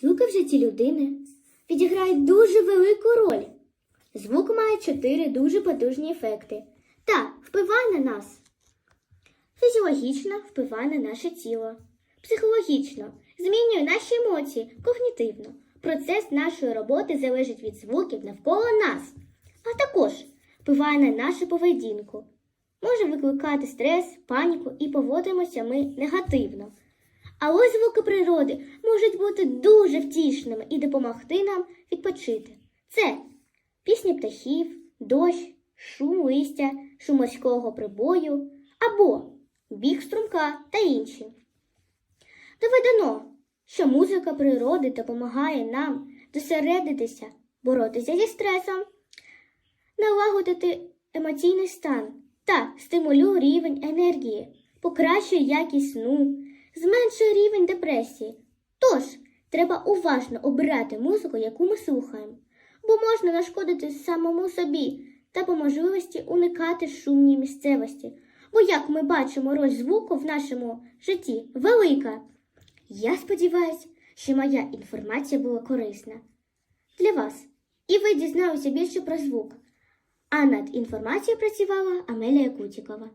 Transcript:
Звуки в житті людини відіграють дуже велику роль. Звук має чотири дуже потужні ефекти та впливає на нас. Фізіологічно впливає на наше тіло, психологічно змінює наші емоції когнітивно. Процес нашої роботи залежить від звуків навколо нас, а також впливає на нашу поведінку. Може викликати стрес, паніку і поводимося ми негативно. А ось звуки природи можуть бути дуже втішними і допомогти нам відпочити. Це пісні птахів, дощ, шум листя, шум морського прибою або біг струмка та інші. Доведено, що музика природи допомагає нам досередитися, боротися зі стресом, налагодити емоційний стан та стимулює рівень енергії, покращує якість сну, зменшує рівень депресії. Тож, треба уважно обирати музику, яку ми слухаємо, бо можна нашкодити самому собі та по можливості уникати шумні місцевості. Бо, як ми бачимо, роль звуку в нашому житті велика. Я сподіваюся, що моя інформація була корисна для вас, і ви дізналися більше про звук. А над інформацією працювала Амелія Кутікова.